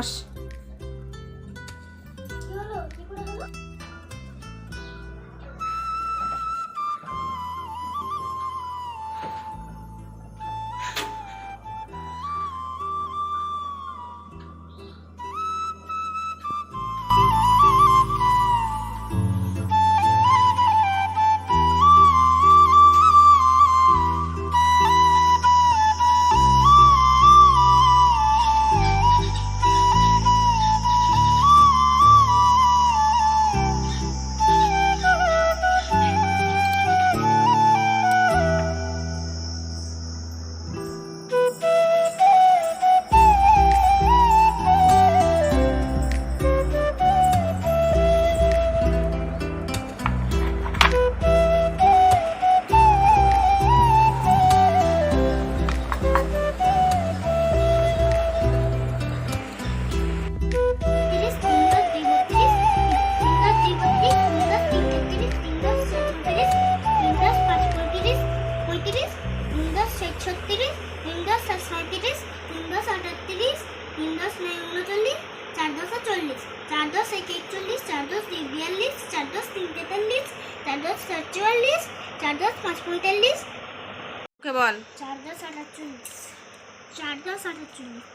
বস চার দশ আটাচল্লিশ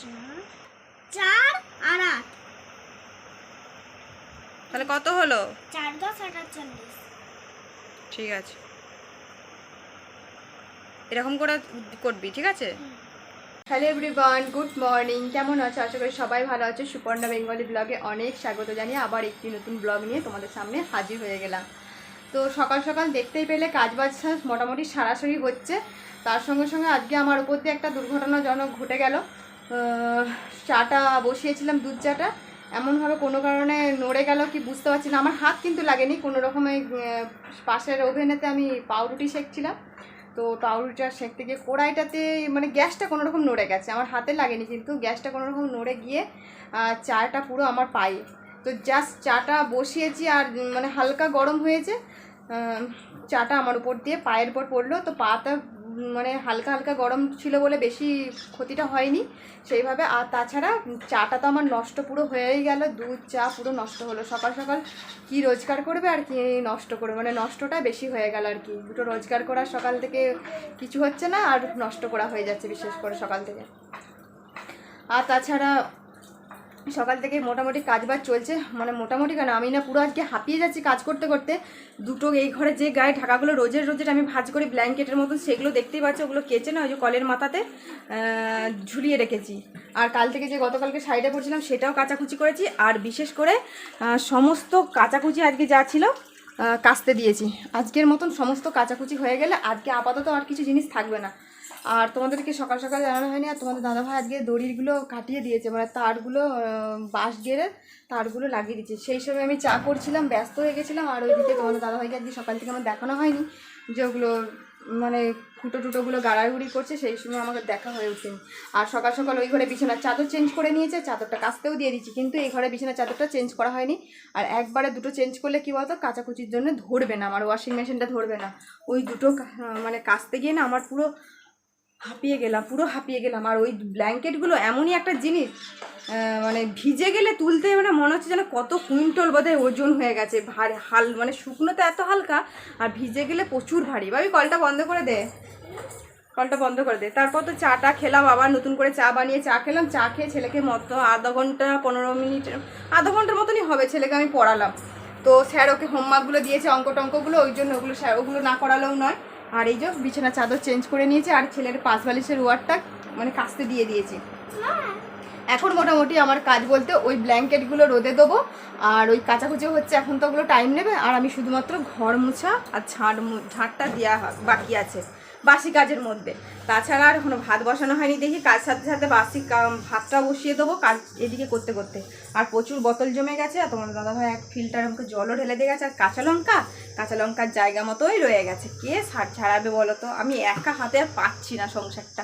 চার। চার আর আট। তাহলে কত হলো? চার দশ আটাচল্লিশ ঠিক আছে। এরকম করে করবি ঠিক আছে? হ্যালো এভরিওয়ান গুড মর্নিং কেমন আছো? আশা করি সবাই ভালো আছো। সুপর্ণা বেঙ্গলি ব্লগে অনেক স্বাগত জানিয়ে আবার একটি নতুন ব্লগ নিয়ে তোমাদের সামনে হাজির হয়ে গেলাম। তো সকাল সকাল দেখতেই পেলে কাজ বাজ মোটামুটি সারাসারি হচ্ছে। তার সঙ্গে সঙ্গে আজকে আমার উপর দিয়ে একটা দুর্ঘটনাজনক ঘটে গেল। চাটা বসিয়েছিলাম, দুধ চাটা। এমনভাবে কোনো কারণে নড়ে গেল কি বুঝতে পারছি না। আমার হাত কিন্তু লাগেনি, কোনো রকমে পাশের ওভেনেতে আমি পাউরুটি সেঁকছিলাম তো পাউরুটিটা সেঁকতে গিয়ে কড়াইটাতে মানে গ্যাসটা কোনো রকম নড়ে গেছে। আমার হাতে লাগেনি কিন্তু গ্যাসটা কোনো রকম নড়ে গিয়ে চাটা পুরো আমার পায়ে। তো জাস্ট চাটা বসিয়েছি আর মানে হালকা গরম হয়েছে। চাটা আমার উপর দিয়ে পায়ের উপর পড়ল। তো পাটা মানে হালকা হালকা গরম ছিল বলে বেশি ক্ষতিটা হয়নি। সেইভাবে, আর তাছাড়া চাটা তো আমার নষ্ট পুরো হয়েই গেল, দুধ, চা পুরো নষ্ট হলো। সকাল সকাল কি রোজগার করবে আর কি নষ্ট করবে? মানে নষ্টটা বেশি হয়ে গেল আর কি। দুটো রোজগার করা সকাল থেকে কিছু হচ্ছে না, আর নষ্ট করা হয়ে যাচ্ছে বিশেষ করে সকাল থেকে। আর তাছাড়া সকাল থেকে মোটামুটি কাজ বাজ চলছে। মানে মোটামুটি কেন? আমি না পুরো আজকে হাঁপিয়ে যাচ্ছি কাজ করতে করতে। দুটো এই ঘরে যে গায়ে ঢাকাগুলো রোজের রোজের আমি ভাজ করে ব্ল্যাঙ্কেটের মতন সেগুলো দেখতেই পাচ্ছি, ওগুলো কেচে না, ওই যে কলের মাথাতে ঝুলিয়ে রেখেছি। আর কাল থেকে যে গতকালকে শাড়িটা পরছিলাম, সেটাও কাচাকুচি করেছি। আর বিশেষ করে সমস্ত কাচাকুচি আজকে যা ছিল কাচতে দিয়েছি। আজকের মতন সমস্ত কাচাকুচি হয়ে গেলে আজকে আপাতত আর কিছু জিনিস থাকবে না। আর তোমাদেরকে সকাল সকাল জানানো হয়নি, আর তোমাদের দাদাভাই আজকে দড়িগুলো কাটিয়ে দিয়েছে মানে তারগুলো বাঁশ গেড়ে তারগুলো লাগিয়ে দিয়েছে। সেই সময় আমি চা করছিলাম, ব্যস্ত হয়ে গেছিলাম, আর ওইদিকে তোমাদের দাদাভাইকে আজকে সকাল থেকে আমার দেখানো হয়নি যে ওগুলো মানে ফুটো টুটোগুলো গাড়াগুড়ি করছে, সেই সময় আমাকে দেখা হয়ে ওঠেনি। আর সকাল সকাল ওই ঘরে বিছানার চাদর চেঞ্জ করে নিয়েছে, চাদরটা কাচতেও দিয়ে দিচ্ছি কিন্তু এই ঘরে বিছানার চাদরটা চেঞ্জ করা হয়নি। আর একবারে দুটো চেঞ্জ করলে কী বলতো, কাচাকুচির জন্য ধরবে না, আমার ওয়াশিং মেশিনটা ধরবে না। ওই দুটো মানে কাচতে গিয়ে না আমার পুরো হাঁপিয়ে গেলাম, পুরো হাঁপিয়ে গেলাম। আর ওই ব্ল্যাঙ্কেটগুলো এমনই একটা জিনিস মানে ভিজে গেলে তুলতে মানে মনে হচ্ছে যেন কত কুইন্টল বোধহয় ওজন হয়ে গেছে। ভারী, হাল মানে শুকনোতে এত হালকা, আর ভিজে গেলে প্রচুর ভারী। ভাবি, কলটা বন্ধ করে দে। কলটা বন্ধ করে দে। তারপর তো চাটা খেলাম আবার, নতুন করে চা বানিয়ে চা খেলাম। চা খেয়ে ছেলেকে মতো, আধা ঘণ্টা, পনেরো মিনিট, আধা ঘণ্টার মতনই হবে ছেলেকে আমি পড়ালাম। তো স্যার ওকে হোমওয়ার্কগুলো দিয়েছে অঙ্ক টঙ্কগুলো ওই জন্য ওগুলো স্যার ওগুলো না করালেও নয়। আর এই যে বিছানা চাদর চেঞ্জ করে নিয়েছে, আর ছেলের পাশ বালিশের ওয়ারটা মানে কাস্তে দিয়ে দিয়েছি। এখন মোটামুটি আমার কাজ বলতে ওই ব্ল্যাঙ্কেটগুলো রোদে দেবো, আর ওই কাচাকুচি হচ্ছে এখন তো ওগুলো টাইম নেবে, আর আমি শুধুমাত্র ঘর মুছা আর ঝাঁট ঝাঁটটা দেওয়া বাকি আছে। বাসি কাজের মধ্যে। তাছাড়া আর এখনও ভাত বসানো হয়নি, দেখি কাজ সাথে সাথে বাসি ভাতটা বসিয়ে দেবো কাজ এদিকে করতে করতে। আর প্রচুর বোতল জমে গেছে, আর তোমার দাদা ভাই এক ফিল্টার আমাকে জলও ঢেলে দিয়ে গেছে, আর কাঁচা লঙ্কা, কাঁচা লঙ্কার জায়গা মতোই রয়ে গেছে। কে সার ছাড়াবে বলো তো? আমি একা হাতে আর পাচ্ছি না সংসারটা।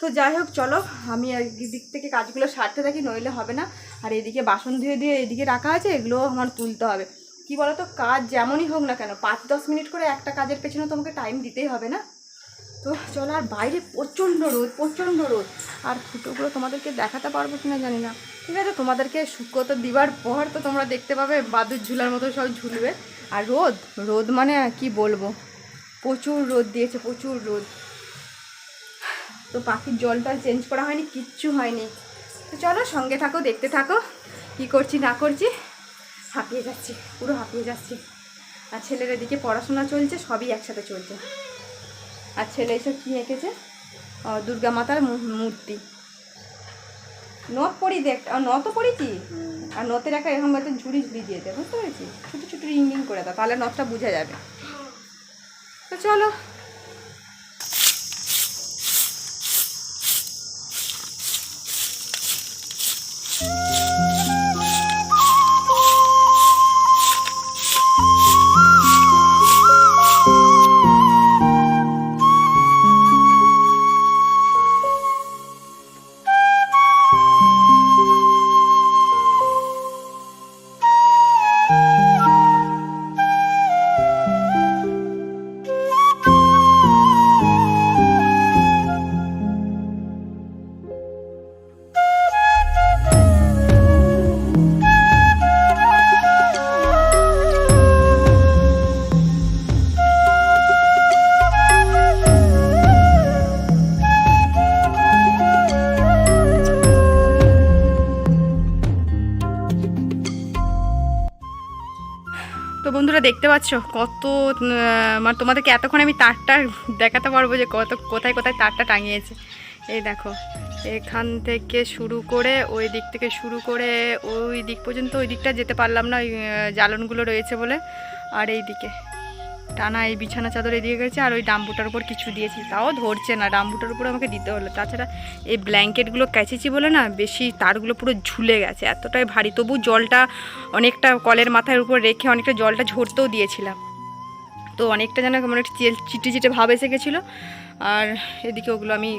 তো যাই হোক, চলো, আমি দিক থেকে কাজগুলো সারতে থাকি, নইলে হবে না। আর এদিকে বাসন ধুয়ে দিয়ে এদিকে রাখা আছে এগুলোও আমার তুলতে হবে। কি বলো তো? কাজ যেমনই হোক না কেন, পাঁচ দশ মিনিট করে একটা কাজের পেছনে তোমাকে টাইম দিতেই হবে না? তো চলো, আর বাইরে প্রচণ্ড রোদ প্রচণ্ড রোদ। আর ফুটোগুলো তোমাদেরকে দেখাতে পারব কিনা জানি না। ঠিক আছে, তোমাদেরকে শুকোতে দিবার পর তো তোমরা দেখতে পাবে বাদুর ঝুলার মতো সব ঝুলবে। আর রোদ? রোদ মানে কি বলব? প্রচুর রোদ দিয়েছে, প্রচুর রোদ। তো পাখির জলটা চেঞ্জ করা হয়নি, কিচ্ছু হয়নি। তো চলো, সঙ্গে থাকো, দেখতে থাকো, কি করছি, না করছি। হাঁপিয়ে যাচ্ছি, পুরো হাঁপিয়ে যাচ্ছি। আর ছেলের এদিকে পড়াশোনা চলছে, সবই একসাথে চলছে। আর ছেলে এসব কী এঁকেছে? দুর্গা মাতার মূর্তি। নথ পড়ি দেখ নথও পড়েছি? আর নথের একটা এরকম হয়তো ঝুড়ি ঝুড়ি দিয়ে দেয় বুঝতে পেরেছি ছোটো ছোটো রিং রিং করে দাও, তাহলে নথটা বোঝা যাবে। তো চলো পাচ্ছ? কত মানে তোমাদেরকে এতক্ষণ আমি তারটা দেখাতে পারব যে কত, কোথায় কোথায় তারটা টাঙিয়েছে। এই দেখো, এখান থেকে শুরু করে ওই দিক থেকে শুরু করে ওই দিক পর্যন্ত ওই দিকটা যেতে পারলাম না, ওই জ্বালনগুলো রয়েছে বলে। আর এই দিকে টানা এই বিছানা চাদরে দিয়ে গেছে আর ওই ডাম্বুটার উপর কিছু দিয়েছি। তাও ধরছে না, ডাম্বুটার উপর আমাকে দিতে হলো। তাছাড়া এই ব্ল্যাঙ্কেটগুলো কেচেছি বলে না, বেশি তারগুলো পুরো ঝুলে গেছে। এতটাই ভারী, তবু জলটা অনেকটা কলের মাথার উপর রেখে অনেকটা জলটা ঝরতেও দিয়েছিলাম। তো অনেকটা যেন কেমন একটা চিটে চিটে ভাব এসে গেছিল। আর এদিকে ওগুলো আমি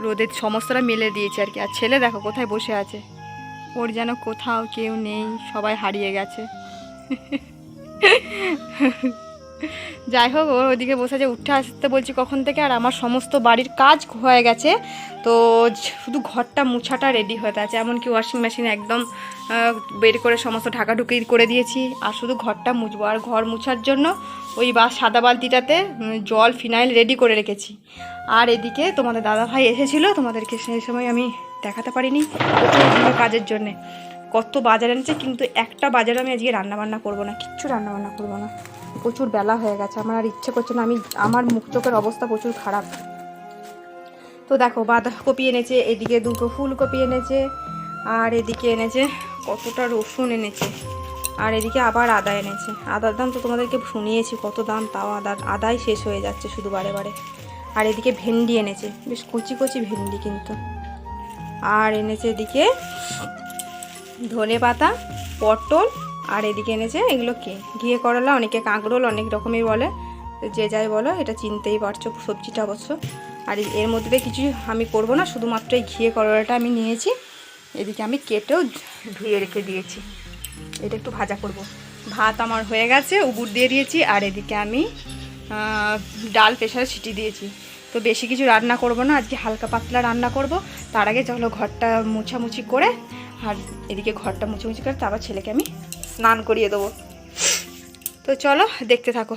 রোদের সমস্তটা মেলে দিয়েছি আর কি। আর ছেলে দেখো কোথায় বসে আছে। ওর যেন কোথাও কেউ নেই, সবাই হারিয়ে গেছে। যাই হোক, ওর ওদিকে বসে আছে, উঠে আসতে বলছি কখন থেকে, আর আমার সমস্ত বাড়ির কাজ হয়ে গেছে। তো শুধু ঘরটা মুছাটা রেডি হতে আছে এমনকি ওয়াশিং মেশিন একদম বের করে সমস্ত ঢাকাঢুকি করে দিয়েছি। আর শুধু ঘরটা মুছবো, আর ঘর মুছার জন্য ওই বা সাদা বালতিটাতে জল ফিনাইল রেডি করে রেখেছি। আর এদিকে তোমাদের দাদা ভাই এসেছিল, তোমাদেরকে সেই সময় আমি দেখাতে পারিনি কাজের জন্যে। কত বাজার এনেছে, কিন্তু একটা বাজারে আমি আজকে রান্নাবান্না করব না, কিচ্ছু রান্নাবান্না করব না। প্রচুর বেলা হয়ে গেছে, আমার আর ইচ্ছে করছে না, আমি, আমার মুখ চোখের অবস্থা প্রচুর খারাপ। তো দেখো, বাঁধাকপি এনেছে, এদিকে দুটো ফুলকপি এনেছে, আর এদিকে এনেছে কতটা রসুন এনেছে, আর এদিকে আবার আদা এনেছে। আদার দাম তো তোমাদেরকে শুনিয়েছি, কত দাম, তাও আদার, আদাই শেষ হয়ে যাচ্ছে শুধু বারে বারে। আর এদিকে ভেন্ডি এনেছে, বেশ কচি কচি ভেন্ডি কিন্তু। আর এনেছে এদিকে ধনে পাতা, পটল, আর এদিকে এনেছে এগুলো কে? ঘিয়ে করলা, অনেকে কাঁকরোল, অনেক রকমের বলে। যে যাই বলো, এটা চিনতেই পারছ সবজিটা অবশ্য। আর এর মধ্যে কিছু আমি করব না, শুধুমাত্র এই ঘিয়ে করলাটা আমি নিয়েছি। এদিকে আমি কেটেও ধুয়ে রেখে দিয়েছি। এটা একটু ভাজা করব। ভাত আমার হয়ে গেছে, উবুর দিয়ে দিয়েছি, আর এদিকে আমি ডাল প্রেশারে ছিটি দিয়েছি। তো বেশি কিছু রান্না করব না, আজকে হালকা পাতলা রান্না করব। তার আগে চলো ঘরটা মুছামুছি করে আর এদিকে ঘরটা মুছে মুছে করে তারপর ছেলেকে আমি স্নান করিয়ে দেবো। তো চলো, দেখতে থাকো।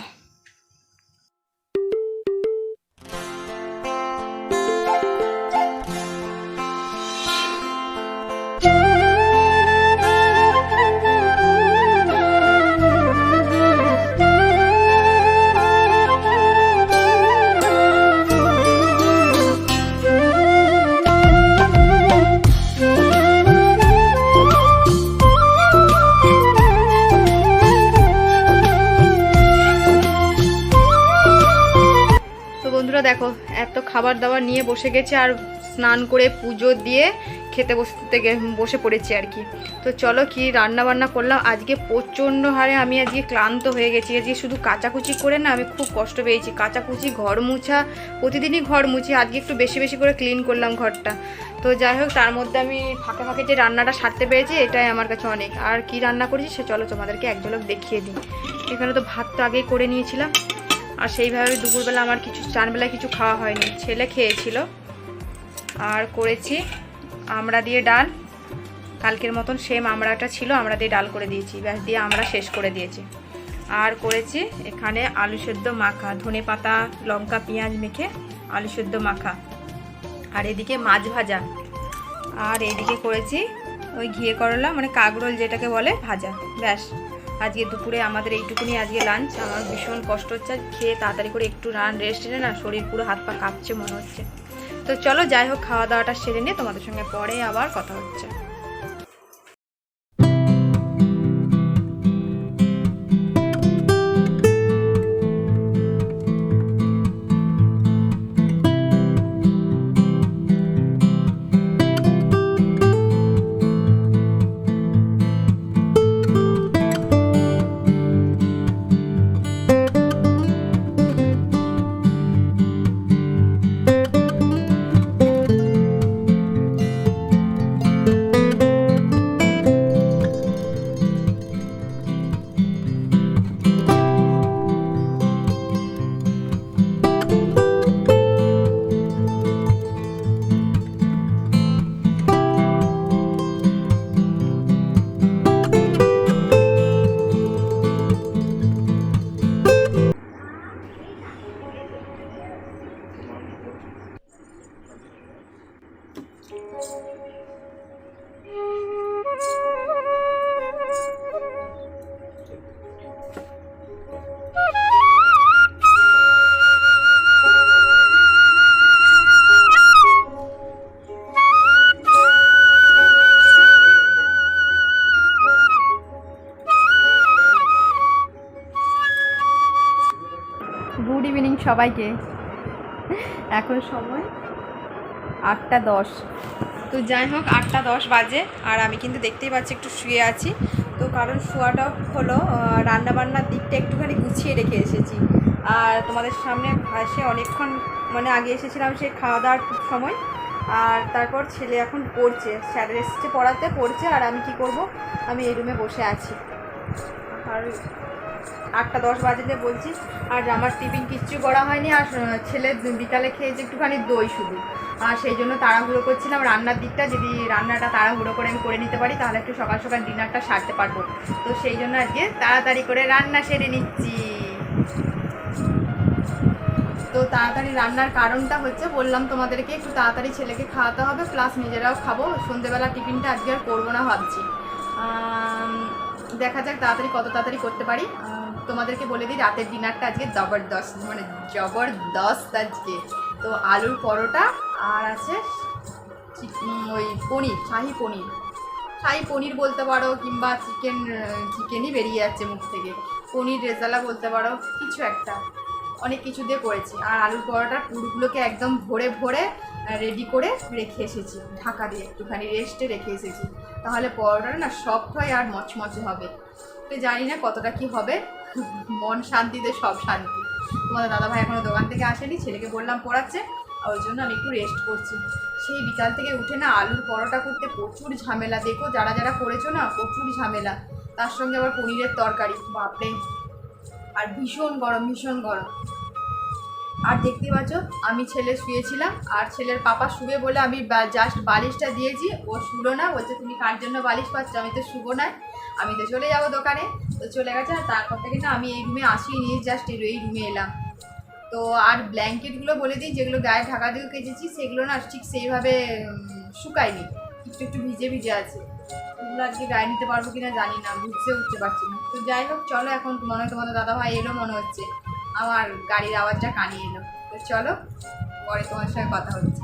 খাবার দাবার নিয়ে বসে গেছে আর স্নান করে পুজো দিয়ে খেতে বসতে বসে পড়েছি আর কি। তো চলো কি রান্না বান্না করলাম। আজকে প্রচণ্ড হারে আমি আজকে ক্লান্ত হয়ে গেছি। আজকে শুধু কাচাকুচি করে না আমি খুব কষ্ট পেয়েছি। কাচাকুচি, ঘর মুছা, প্রতিদিনই ঘর মুছি। আজকে একটু বেশি বেশি করে ক্লিন করলাম ঘরটা। তো যাই হোক, তার মধ্যে আমি ফাঁকে ফাঁকে যে রান্নাটা সারতে পেরেছি, এটাই আমার কাছে অনেক। আর কি রান্না করেছি সে চলো তোমাদেরকে এক ঝলক দেখিয়ে দিই। এখানে তো ভাত তো আগেই করে নিয়েছিলাম। আর সেইভাবে দুপুরবেলা আমার কিছু চানবেলায় কিছু খাওয়া হয়নি। ছেলে খেয়েছিল। আর করেছি আমরা দিয়ে ডাল। কালকের মতন সেম আমড়াটা ছিল, আমরা দিয়ে ডাল করে দিয়েছি। ব্যাস, দিয়ে আমরা শেষ করে দিয়েছি। আর করেছি এখানে আলু সেদ্ধ মাখা, ধনে পাতা, লঙ্কা, পেঁয়াজ মেখে আলু সেদ্ধ মাখা। আর এদিকে মাছ ভাজা। আর এদিকে করেছি ওই ঘিয়ে করলা মানে কাগরোল যেটাকে বলে, ভাজা। ব্যাস আজকে দুপুরে আমাদের এইটুকুনি আজকে লাঞ্চ আমার ভীষণ কষ্ট হচ্ছে। খেয়ে তাড়াতাড়ি করে একটু রান রেস্ট নিলে না শরীর পুরো হাত পা কাঁপছে মনে হচ্ছে। তো চলো যাই হোক, খাওয়া দাওয়াটা সেরে নিয়ে তোমাদের সঙ্গে পরে আবার কথা হচ্ছে। সবাইকে। এখন সময় আটটা দশ। তো যাই হোক, আটটা দশ বাজে, আর আমি কিন্তু দেখতেই পাচ্ছি একটু শুয়ে আছি। তো কারণ শোয়াটা হলো রান্নাবান্নার দিকটা একটুখানি গুছিয়ে রেখে এসেছি। আর তোমাদের সামনে এসে অনেকক্ষণ মানে আগে এসেছিলাম সেই খাওয়া দাওয়ার সময়। আর তারপর ছেলে এখন পড়ছে স্যার এসছে পড়াতে, পড়ছে, আর আমি কি করব? আমি এই রুমে বসে আছি। আর আটটা দশ বাজে বলছি আর আমার টিফিন কিচ্ছু করা হয়নি, আর ছেলে বিকালে খেয়েছে একটুখানি দই শুধু। আর সেই জন্য তাড়াহুড়ো করছিলাম। রান্নার দিকটা যদি রান্নাটা তাড়াহুড়ো করে আমি করে নিতে পারি, তাহলে একটু সকাল সকাল ডিনারটা সারতে পারব। তো সেই জন্য আজকে তাড়াতাড়ি করে রান্না সেরে নিচ্ছি। তো তাড়াতাড়ি রান্নার কারণটা হচ্ছে, বললাম তোমাদেরকে একটু তাড়াতাড়ি ছেলেকে খাওয়াতে হবে প্লাস নিজেরাও খাব। সন্ধেবেলা টিফিনটা আজকে আর করব না ভাবছি। দেখা যাক তাড়াতাড়ি কত তাড়াতাড়ি করতে পারি। তোমাদেরকে বলে দিই, রাতের ডিনারটা আজকে জবরদস্ত মানে জবরদস্ত আজকে। তো আলুর পরোটা আর আছে ওই পনির, শাহি পনির। শাহি পনির বলতে পারো কিংবা চিকেন, চিকেনই বেরিয়ে যাচ্ছে মুখ থেকে। পনির রেজালা বলতে পারো, কিছু একটা। অনেক কিছু দিয়ে করেছি। আর আলুর পরোটার পুরগুলোকে একদম ভরে ভরে রেডি করে রেখে এসেছি। ঢাকা দিয়ে একটুখানি রেস্টে রেখে এসেছি। তাহলে পরোটাটা না সফট হয় আর মচমচে হবে। তো জানি না কতটা কি হবে। মন শান্তিতে, সব শান্তি। তোমাদের দাদাভাই এখনও দোকান থেকে আসেনি, ছেলেকে বললাম পড়াচ্ছে আর ওই জন্য আমি একটু রেস্ট করছি। সেই বিকাল থেকে উঠে না আলুর পরোটা করতে প্রচুর ঝামেলা। দেখো যারা যারা করেছ না, প্রচুর ঝামেলা। তার সঙ্গে আবার পনিরের তরকারি, বাপরে। আর ভীষণ গরম ভীষণ গরম। আর দেখতে পাচ্ছ, আমি ছেলে শুয়েছিলাম, আর ছেলের পাপা শুবে বলে আমি জাস্ট বালিশটা দিয়েছি। ও শুলো না, বলছে, তুমি কার জন্য বালিশ পাচ্ছ? আমি তো শুবো না আমি তো চলে যাব দোকানে। তো চলে গেছে আর তারপর থেকে না আমি এই রুমে আসি নিয়ে জাস্ট এই রুমে এলাম। তো আর ব্ল্যাঙ্কেটগুলো বলে দিই, যেগুলো গায়ে ঢাকা দিয়ে কেচেছি, সেগুলো না ঠিক সেইভাবে শুকায়নি। একটু একটু ভিজে ভিজে আছে। ওগুলো আজকে গায়ে নিতে পারব কিনা জানি না বুঝতে উঠতে পারছি না। তো যাই হোক, চলো এখন মনে হয় তোমাদের দাদা ভাই এলো, মনে হচ্ছে। আমার গাড়ির আওয়াজটা কানিয়ে এলো। তো চলো, পরে তোমার সঙ্গে কথা হচ্ছে।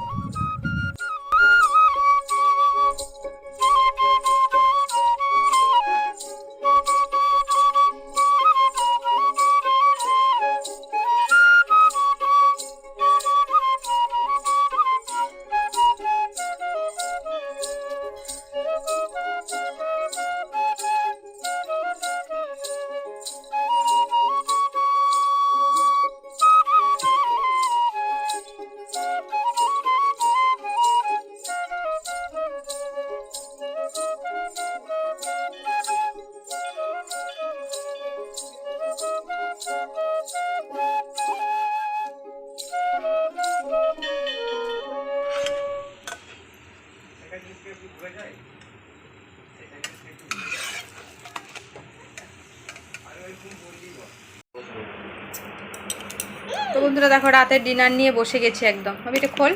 বন্ধুরা, দেখো রাতের ডিনার নিয়ে বসে গেছি একদম। আমি এটা খোল।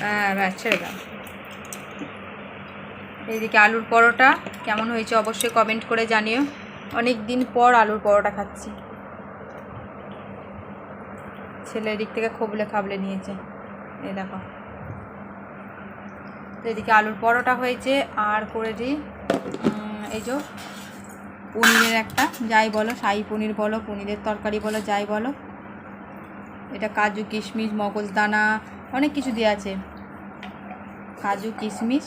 হ্যাঁ ছেড়ে দাও। এইদিকে আলুর পরোটা, কেমন হয়েছে অবশ্যই কমেন্ট করে জানিও। অনেক দিন পর আলুর পরোটা খাচ্ছি। ছেলে এদিক থেকে খবলে খাবলে নিয়েছে। এই দেখো। তো এদিকে আলুর পরোটা হয়েছে, আর করে দিই এই যে পনিরের একটা। যাই বলো, শাহি পনির বলো, পনিরের তরকারি বলো, যাই বলো। এটা কাজু কিশমিশ, মগজদানা, অনেক কিছু দেওয়া আছে। কাজু কিশমিশ,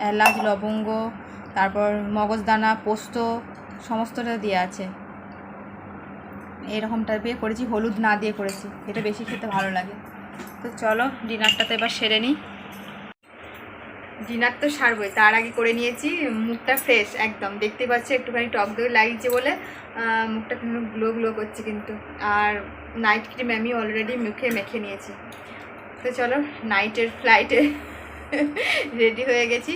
এলাচ, লবঙ্গ, তারপর মগজদানা, পোস্ত, সমস্তটা দেওয়া আছে। এরকম টাইপের করেছি, হলুদ না দিয়ে করেছি। এটা বেশি খেতে ভালো লাগে। তো চলো, ডিনারটা তো এবার সেরে নিই। ডিনার তো সারবই, তার আগে করে নিয়েছি, মুখটা ফ্রেশ একদম। দেখতে পাচ্ছি, একটুখানি টক দই লাগিয়েছে বলে মুখটা কিন্তু গ্লো গ্লো করছে কিন্তু। আর নাইট ক্রিম আমি অলরেডি মুখে মেখে নিয়েছি। তো চলো নাইটের ফ্লাইটে রেডি হয়ে গেছি।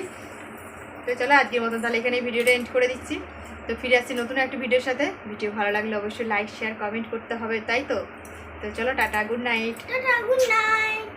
তো চলো, আজকের মতন তাহলে এখানে ভিডিওটা এন্ড করে দিচ্ছি। তো ফিরে আসছি নতুন একটা ভিডিওর সাথে। ভিডিও ভালো লাগলে অবশ্যই লাইক শেয়ার কমেন্ট করতে হবে, তাই তো? তো চলো, tata good night tata good night